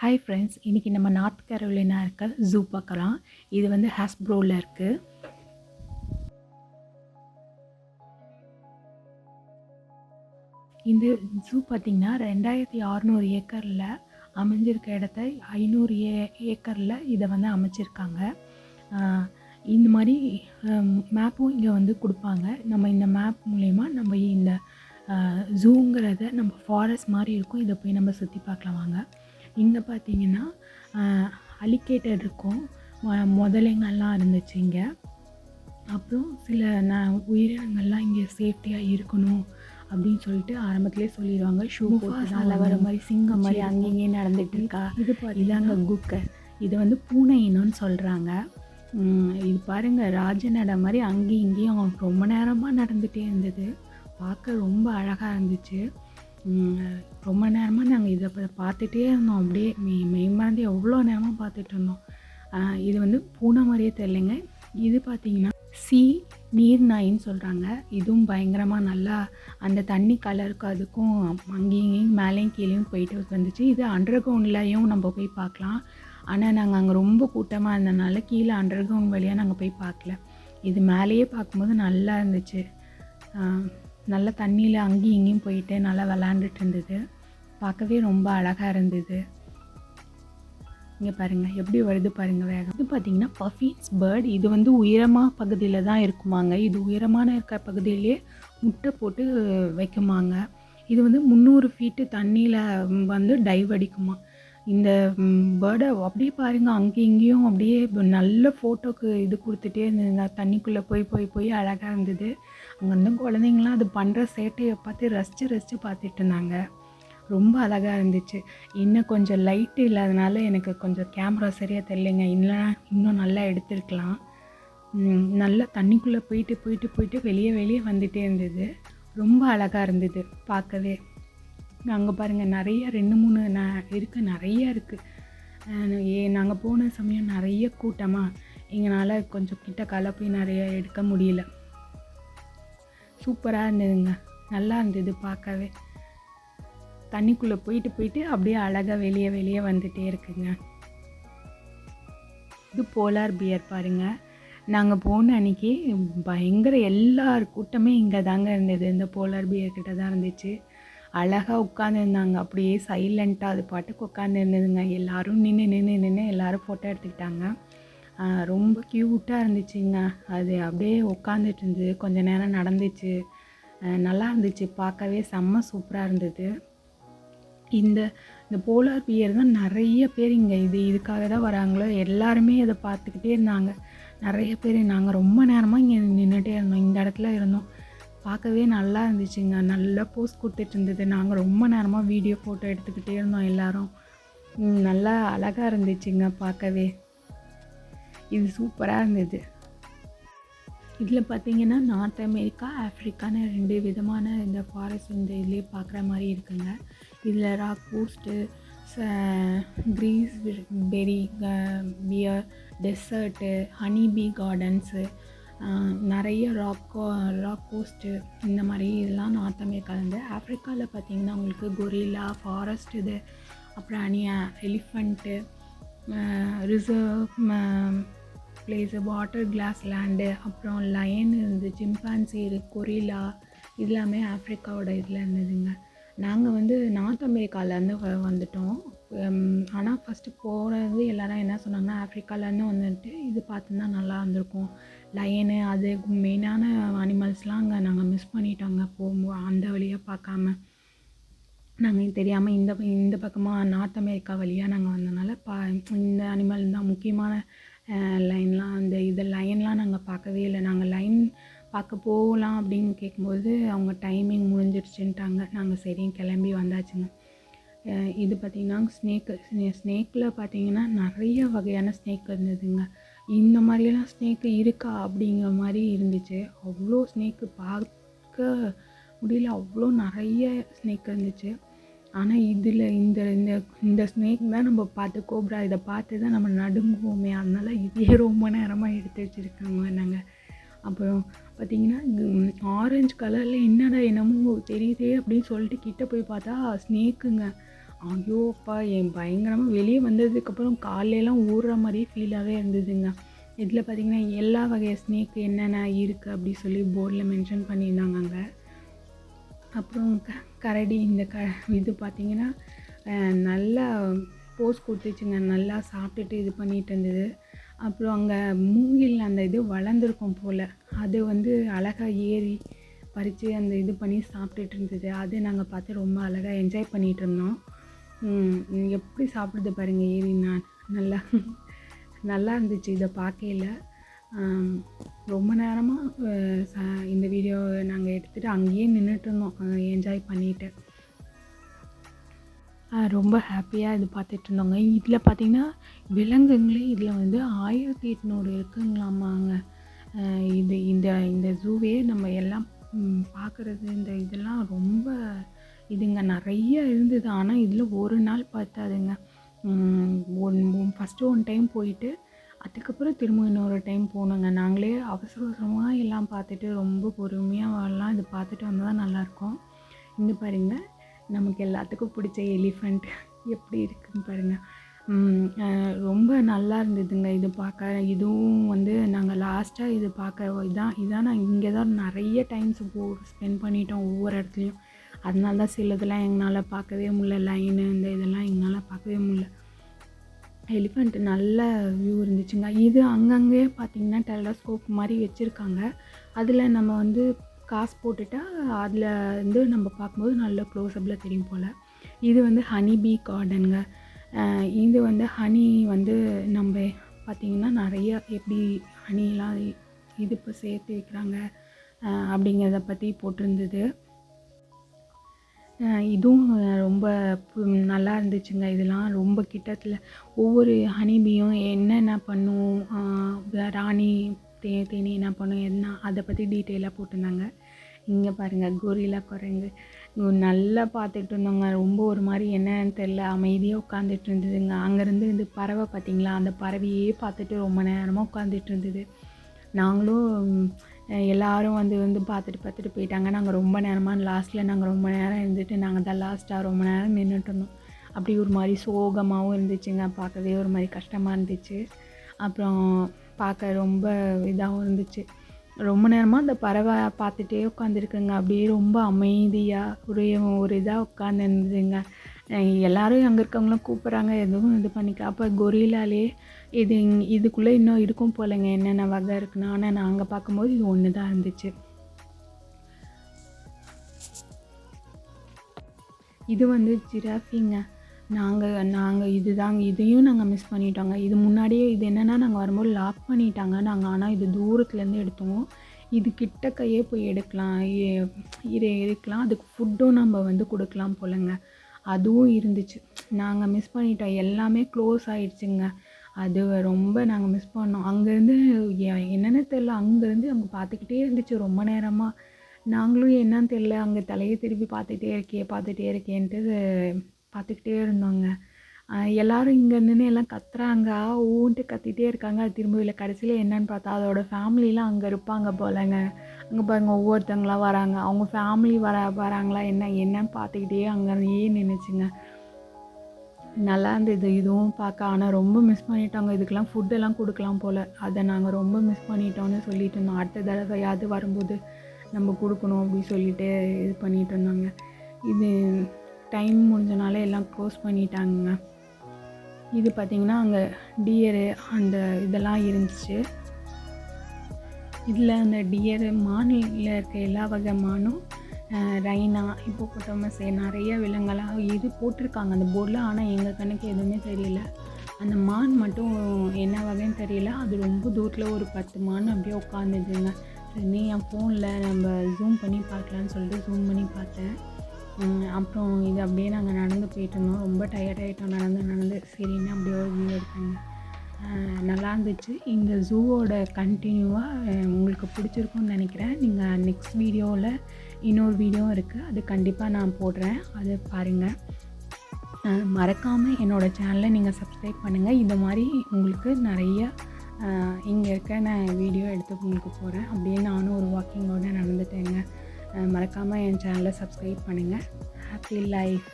Hi friends இன்றைக்கி நம்ம north Carolina இருக்க ஜூ பார்க்கலாம். இது வந்து ஹாஸ்ப்ரோவில் இருக்குது இந்த ஜூ பார்த்திங்கன்னா ரெண்டாயிரத்தி அறநூறு ஏக்கரில் அமைஞ்சிருக்க இடத்த ஐநூறு ஏ ஏக்கரில் இதை வந்து அமைச்சிருக்காங்க. இந்த மாதிரி மேப்பும் இங்கே வந்து கொடுப்பாங்க. நம்ம இந்த மேப் மூலயமா நம்ம இந்த ஜூங்கிறத நம்ம ஃபாரஸ்ட் மாதிரி இருக்கும். இதை போய் நம்ம சுற்றி பார்க்கலாம் வாங்க. இங்கே பார்த்தீங்கன்னா அலிகேட்டர் இருக்கும். முதலைங்கள்லாம் இருந்துச்சு இங்கே. அப்புறம் சில ந உயிரினங்கள்லாம் இங்கே சேஃப்டியாக இருக்கணும் அப்படின்னு சொல்லிட்டு ஆரம்பத்திலே சொல்லிடுவாங்க. ஷூ போட்டு வர மாதிரி சிங்கம் மாதிரி அங்கேயும் இங்கேயும் நடந்துட்டு இருக்கா? இது இதாங்க குக்கர் இது வந்து பூனை இனம்னு சொல்கிறாங்க இது பாருங்க ராஜ நட மாதிரி அங்கேயும் இங்கேயும் ரொம்ப நேரமாக நடந்துகிட்டே இருந்தது. பார்க்க ரொம்ப அழகாக இருந்துச்சு. ரொம்ப நேரமாக நாங்கள் இதை பா- பார்த்துட்டே இருந்தோம். அப்படியே மெய் மெய்மறந்து எவ்வளோ நேரமாக பார்த்துட்டு இருந்தோம். இது வந்து பூனை மாதிரியே தெரியலைங்க. இது பார்த்தீங்கன்னா சி நீர் நாயின்னு சொல்கிறாங்க இதுவும் பயங்கரமாக நல்லா அந்த தண்ணி கலருக்கு அதுக்கும் அங்கேயும் இங்கேயும் மேலேயும் கீழேயும் போயிட்டு வந்துச்சு. இது அண்டர் கிரவுண்ட்லேயும் நம்ம போய் பார்க்கலாம். ஆனால் நாங்கள் அங்கே ரொம்ப கூட்டமாக இருந்தனால கீழே அண்டர் கிரவுண்ட் வழியாக நாங்கள் போய் பார்க்கல. இது மேலேயே பார்க்கும்போது நல்லா இருந்துச்சு. நல்லா தண்ணியில் அங்கேயும் இங்கேயும் போயிட்டு நல்லா விளாண்டுட்டு இருந்தது. பார்க்கவே ரொம்ப அழகாக இருந்தது. இங்கே பாருங்கள் எப்படி வருது பாருங்கள் வேகம். இது பார்த்தீங்கன்னா பஃபீன்ஸ் பேர்ட். இது வந்து உயரமாக பகுதியில் தான் இருக்குமாங்க. இது உயரமான இருக்க பகுதியிலே முட்டை போட்டு வைக்குமாங்க. இது வந்து முந்நூறு ஃபீட்டு தண்ணியில் வந்து டைவ் அடிக்குமா. இந்த பேர்டை அப்படியே பாருங்கள் அங்கேயும் இங்கேயும் அப்படியே நல்ல ஃபோட்டோக்கு இது கொடுத்துட்டே இருந்தது தண்ணிக்குள்ளே போய் போய் போய் அழகாக இருந்தது. அங்கே இருந்த குழந்தைங்களாம் அது பண்ணுற சேட்டையை பார்த்து ரசித்து ரசித்து பார்த்துட்டு இருந்தாங்க. ரொம்ப அழகாக இருந்துச்சு. இன்னும் கொஞ்சம் லைட்டு இல்லாதனால எனக்கு கொஞ்சம் கேமரா சரியாக தெரியலைங்க. இல்லைனா இன்னும் நல்லா எடுத்திருக்கலாம். நல்லா தண்ணிக்குள்ளே போயிட்டு போயிட்டு போயிட்டு வெளியே வெளியே வந்துகிட்டே இருந்தது. ரொம்ப அழகாக இருந்தது பார்க்கவே. அங்கே பாருங்கள் நிறைய ரெண்டு மூணு ந இருக்குது நிறைய இருக்குது ஏ நாங்கள் போன சமயம் நிறைய கூட்டமாக எங்களால் கொஞ்சம் கிட்ட கால போய் நிறைய எடுக்க முடியல. சூப்பராக இருந்ததுங்க. நல்லா இருந்தது பார்க்கவே. தண்ணிக்குள்ளே போயிட்டு போயிட்டு அப்படியே அழகாக வெளியே வெளியே வந்துகிட்டே இருக்குங்க. இது போலார் பியர் பாருங்க. நாங்கள் போன அன்னைக்கு பயங்கர எல்லார் கூட்டமே இங்கே தாங்க இருந்தது. இந்த போலார் பியர் கிட்ட தான் இருந்துச்சு. அழகாக உட்காந்துருந்தாங்க அப்படியே சைலண்ட்டாக அது பாட்டுக்கு உட்காந்துருந்ததுங்க எல்லோரும் நின்று நின்று நின்று எல்லாரும் ஃபோட்டோ எடுத்துக்கிட்டாங்க. ரொம்ப க்யூட்டாக இருந்துச்சுங்க. அது அப்படியே உட்காந்துட்டு இருந்தது. கொஞ்ச நேரம் நடந்துச்சு. நல்லா இருந்துச்சு. பார்க்கவே செம்ம சூப்பராக இருந்தது. இந்த இந்த போலார் பியர் தான் நிறைய பேர் இங்கே இது இதுக்காக தான் வராங்களோ எல்லாருமே இதை பார்த்துக்கிட்டே இருந்தாங்க. நிறைய பேர் நாங்கள் ரொம்ப நேரமாக இங்கே நின்றுட்டே இருந்தோம். இந்த இடத்துல இருந்தோம். பார்க்கவே நல்லா இருந்துச்சுங்க. நல்லா போஸ் கொடுத்துட்டு இருந்தது. நாங்கள் ரொம்ப நேரமாக வீடியோ ஃபோட்டோ எடுத்துக்கிட்டே இருந்தோம் எல்லோரும். நல்லா அழகாக இருந்துச்சுங்க பார்க்கவே. இது சூப்பராக இருந்தது. இதில் பார்த்தீங்கன்னா நார்த் அமெரிக்கா ஆஃப்ரிக்கான ரெண்டு விதமான இந்த ஃபாரஸ்ட் இந்த இதுலேயே பார்க்குற மாதிரி இருக்குங்க. இதில் rock boost grease berry bear desert honey bee gardens நிறைய ராக் ராக் கோஸ்ட்டு இந்த மாதிரி இதெல்லாம் நார்த் அமெரிக்காவில் இருந்து. ஆஃப்ரிக்காவில் பார்த்தீங்கன்னா உங்களுக்கு கொரில்லா ஃபாரஸ்ட் இது அப்புறம் அனியா elephant reserve place water glass land அப்புறம் லயன் இருந்து ஜிம்பான்சி கொரில்லா கொரிலா எல்லாமே ஆஃப்ரிக்காவோட இதில் இருந்ததுங்க. நாங்கள் வந்து நார்த் அமெரிக்காவிலேருந்து வந்துட்டோம். ஆனால் ஃபஸ்ட்டு போகிறது எல்லாரும் என்ன சொன்னாங்கன்னா ஆஃப்ரிக்காலேருந்து வந்துட்டு இது பார்த்துருந்தா நல்லா இருந்திருக்கும். லயனு அது மெயினான அனிமல்ஸ்லாம் அங்கே நாங்கள் மிஸ் பண்ணிட்டோங்க. போகும்போது அந்த வழியாக பார்க்காம. நாங்கள் தெரியாமல் இந்த இந்த பக்கமாக நார்த் அமெரிக்கா வழியாக நாங்கள் வந்தனால பா இந்த அனிமல் தான் முக்கியமான லைன்லாம் அந்த இது லைன்லாம் நாங்கள் பார்க்கவே இல்லை. நாங்கள் லைன் பார்க்க போகலாம் அப்படின்னு கேட்கும்போது அவங்க டைமிங் முடிஞ்சிடுச்சுன்ட்டாங்க நாங்கள் சரின்னு கிளம்பி வந்தாச்சுங்க. இது பார்த்திங்கன்னா ஸ்னேக்கு ஸ்னேக்கில் பார்த்தீங்கன்னா நிறைய வகையான ஸ்னேக் இருந்ததுங்க. இந்த மாதிரியெல்லாம் ஸ்னேக்கு இருக்கா அப்படிங்கிற மாதிரி இருந்துச்சு. அவ்வளோ ஸ்னேக்கு பார்க்க முடியல. அவ்வளோ நிறைய ஸ்னேக் இருந்துச்சு. ஆனால் இதில் இந்த இந்த இந்த ஸ்னேக் தான் நம்ம பார்த்து கோப்ரா இதை பார்த்து தான் நம்ம நடுங்குவோமே. அதனால் இதே ரொம்ப நேரமாக எடுத்து வச்சுருக்காங்க நாங்கள் அப்புறம் பார்த்தீங்கன்னா ஆரஞ்சு கலரில் என்னடா என்னமோ தெரியுதே அப்படின்னு சொல்லிட்டு கிட்டே போய் பார்த்தா ஸ்னேக்குங்க ஐயோப்பா என் பயங்கரமாக வெளியே வந்ததுக்கப்புறம் காலையெல்லாம் ஊறுற மாதிரியே ஃபீலாகவே இருந்ததுங்க. இதில் பார்த்திங்கன்னா எல்லா வகை ஸ்னேக் என்னென்ன இருக்குது அப்படி சொல்லி போர்டில் மென்ஷன் பண்ணியிருந்தாங்க அங்கே அப்புறம் க கரடி இந்த க இது பார்த்திங்கன்னா நல்லா போஸ் கொடுத்துச்சுங்க. நல்லா சாப்பிட்டுட்டு இது பண்ணிட்டு இருந்தது. அப்புறம் அங்கே மூங்கில் அந்த இது வளர்ந்துருக்கும் போல். அது வந்து அழகாக ஏறி பறித்து அந்த இது பண்ணி சாப்பிட்டுட்டு இருந்தது. அது நாங்கள் பார்த்து ரொம்ப அழகாக என்ஜாய் பண்ணிகிட்டு இருந்தோம். எப்படி சாப்பிடுது பாருங்க ஏறி நான் நல்லா நல்லா இருந்துச்சு இதை பார்க்கையில. ரொம்ப நேரமாக இந்த வீடியோ நாங்கள் எடுத்துகிட்டு அங்கேயே நின்றுட்டு இருந்தோம். என்ஜாய் பண்ணிட்டு. ரொம்ப ஹாப்பியாக இது பார்த்துட்டு இருந்தோங்க. இதில் பார்த்தீங்கன்னா விலங்குங்களே இதில் வந்து ஆயிரத்தி எட்நூறு இருக்குங்களாமாங்க. இது இந்த இந்த ஜூவே நம்ம எல்லாம் பார்க்குறது இந்த இதெல்லாம் ரொம்ப இதுங்க நிறைய இருந்தது. ஆனால் இதில் ஒரு நாள் பார்த்தாதுங்க. ஒன் ஃபஸ்ட்டு ஒன் டைம் போயிட்டு அதுக்கப்புறம் திரும்ப இன்னொரு டைம் போனோங்க நாங்களே அவசர அவசரமாக எல்லாம் பார்த்துட்டு ரொம்ப பொறுமையாக வரலாம் இது பார்த்துட்டு வந்தால் தான் நல்லாயிருக்கும். இங்கே பாருங்க நமக்கு எல்லாத்துக்கும் பிடிச்ச எலிஃபண்ட் எப்படி இருக்குன்னு பாருங்கள் ரொம்ப நல்லா இருந்ததுங்க இது பார்க்க. இதுவும் வந்து நாங்கள் லாஸ்ட்டாக இது பார்க்க இதான் இதான் நான் இங்கே தான் நிறைய டைம்ஸ் போ ஸ்பெண்ட் பண்ணிட்டோம் ஒவ்வொரு இடத்துலையும். அதனால தான் சிலதெல்லாம் எங்களால் பார்க்கவே முடியல லைனு இந்த இதெல்லாம் எங்களால் பார்க்கவே முடியல. எலிஃபண்ட் நல்ல வியூ இருந்துச்சுங்க. இது அங்கங்கே பார்த்தீங்கன்னா டெலஸ்கோப் மாதிரி வச்சுருக்காங்க. அதில் நம்ம வந்து காசு போட்டுட்டா அதில் வந்து நம்ம பார்க்கும்போது நல்ல க்ளோஸ்அப்பில் தெரியும் போல். இது வந்து ஹனி பீ கார்டனுங்க இது வந்து ஹனி வந்து நம்ம பார்த்திங்கன்னா நிறைய எப்படி ஹனிலாம் இது இப்போ சேர்த்து வைக்கிறாங்க அப்படிங்கிறத பற்றி போட்டிருந்தது. இதுவும் ரொம்ப நல்லா இருந்துச்சுங்க. இதெல்லாம் ரொம்ப கிட்டத்தில் ஒவ்வொரு ஹனிபியும் என்னென்ன பண்ணும் ராணி தே தேனி என்ன பண்ணும் என்ன அதை பற்றி டீட்டெயிலாக போட்டிருந்தாங்க. இங்கே பாருங்கள் கொரில்லா குரங்கு. நல்லா பார்த்துட்டு இருந்தோங்க. ரொம்ப ஒரு மாதிரி என்னன்னு தெரில அமைதியாக உட்காந்துட்டு இருந்ததுங்க. அங்கேருந்து இந்த பறவை பார்த்தீங்களா அந்த பறவையே பார்த்துட்டு ரொம்ப நேரமாக உட்காந்துட்டு இருந்தது. நாங்களும் எல்லோரும் வந்து வந்து பார்த்துட்டு பார்த்துட்டு போயிட்டாங்க. நாங்கள் ரொம்ப நேரமாக லாஸ்ட்டில் நாங்கள் ரொம்ப நேரம் இருந்துட்டு நாங்கள் தான் லாஸ்ட்டாக ரொம்ப நேரம் நின்றுட்டு இருந்தோம். அப்படி ஒரு மாதிரி சோகமாகவும் இருந்துச்சுங்க. பார்க்கவே ஒரு மாதிரி கஷ்டமாக இருந்துச்சு. அப்புறம் பார்க்க ரொம்ப இதாகவும் இருந்துச்சு. ரொம்ப நேரமாக அந்த பறவை பார்த்துட்டே உட்காந்துருக்குங்க. அப்படியே ரொம்ப அமைதியாக ஒரே ஒரு இதாக உட்காந்துருந்துதுங்க. எல்லாரும் அங்கே இருக்கவங்களும் கூப்பிட்றாங்க. எதுவும் இது பண்ணிக்க அப்போ கொரில்லாலே இது இதுக்குள்ளே இன்னும் இருக்கும் போலங்க. என்னென்ன வகை இருக்குன்னா. ஆனால் நாங்கள் பார்க்கும்போது இது ஒன்று தான் இருந்துச்சு. இது வந்து ஜிராஃபிங்க. நாங்கள் நாங்கள் இதுதாங்க இதையும் நாங்கள் மிஸ் பண்ணிட்டோங்க. இது முன்னாடியே இது என்னென்னா நாங்கள் வரும்போது லாக் பண்ணிட்டாங்க. நாங்கள் ஆனால் இது தூரத்துலேருந்து எடுத்தோம். இது கிட்டக்கையே போய் எடுக்கலாம். இது எடுக்கலாம் அதுக்கு ஃபுட்டும் நம்ம வந்து கொடுக்கலாம் போலங்க. அதுவும் இருந்துச்சு. நாங்கள் மிஸ் பண்ணிட்டோம். எல்லாமே க்ளோஸ் ஆகிடுச்சிங்க அது ரொம்ப நாங்கள் மிஸ் பண்ணோம். அங்கேருந்து என்னென்னு தெரில அங்கேருந்து அங்கே பார்த்துக்கிட்டே இருந்துச்சு ரொம்ப நேரமாக நாங்களும் என்னன்னு தெரில அங்கே தலையை திருப்பி பார்த்துட்டே இருக்கே பார்த்துட்டே இருக்கேன்ட்டு பார்த்துக்கிட்டே இருந்தோங்க. எல்லோரும் எல்லாரும் இங்கே நின்று எல்லாம் கத்துறாங்க. ஊன்ட்டு கத்திட்டே இருக்காங்க. அது திரும்ப இல்லை. கடைசியில் என்னன்னு பார்த்தா அதோட ஃபேமிலிலாம் அங்கே இருப்பாங்க போலங்க. அங்கே பாருங்க ஒவ்வொருத்தங்களாம் வராங்க. அவங்க ஃபேமிலி வர வராங்களா என்ன என்னன்னு பார்த்துக்கிட்டே அங்கேயே நின்றுச்சுங்க நல்லா இருந்தது. இதுவும் பார்க்க. ஆனால் ரொம்ப மிஸ் பண்ணிட்டோங்க. இதுக்கெல்லாம் ஃபுட்டெல்லாம் கொடுக்கலாம் போல். அதை நாங்கள் ரொம்ப மிஸ் பண்ணிட்டோம்னு சொல்லிட்டு இருந்தோம். அடுத்த தடவையாவது வரும்போது நம்ம கொடுக்கணும் அப்படி சொல்லிட்டு இது பண்ணிட்டு இருந்தாங்க. இது டைம் முடிஞ்சனால எல்லாம் க்ளோஸ் பண்ணிட்டாங்க இது பார்த்திங்கன்னா அங்கே டியரு அந்த இதெல்லாம் இருந்துச்சு. இதில் அந்த டியரு மானில் இருக்க எல்லா வகை மானும் அஹ், ரைனா ஹிப்போபொட்டமஸ் நிறைய விலங்கெல்லாம் இது போட்டிருக்காங்க. அந்த போர்டில் ஆனால் எங்கள் கணக்கு எதுவுமே தெரியல. அந்த மான் மட்டும் என்ன வகைன்னு தெரியல. அது ரொம்ப தூரத்தில் ஒரு பத்து மான் அப்படியே உட்காந்துதுங்க சரி என் ஃபோனில் நம்ம ஜூம் பண்ணி பார்க்கலான்னு சொல்லிட்டு ஜூம் பண்ணி பார்த்தேன். அப்புறம் இது அப்படியே நாங்கள் நடந்து போயிட்டு இருந்தோம். ரொம்ப டயர்டாகிட்டோம் நடந்து நடந்து. சரின்னு அப்படியே ஒரு வியூ எடுத்தாங்க நல்லா இருந்துச்சு இந்த ஜூவோட கண்டினியூவாக உங்களுக்கு பிடிச்சிருக்கும்னு நினைக்கிறேன். நீங்கள் நெக்ஸ்ட் வீடியோவில் இன்னொரு வீடியோ இருக்குது அது கண்டிப்பாக நான் போடுறேன். அதை பாருங்கள் மறக்காமல் என்னோடய சேனலை நீங்கள் சப்ஸ்கிரைப் பண்ணுங்கள் இந்த மாதிரி உங்களுக்கு நிறைய இங்கே இருக்க நான் வீடியோ எடுத்து உங்களுக்கு போகிறேன் அப்படியே நானும் ஒரு வாக்கிங்கோட நடந்துட்டேங்க. மறக்காமல் என் சேனலை சப்ஸ்கிரைப் பண்ணுங்கள் ஹாப்பி லைஃப்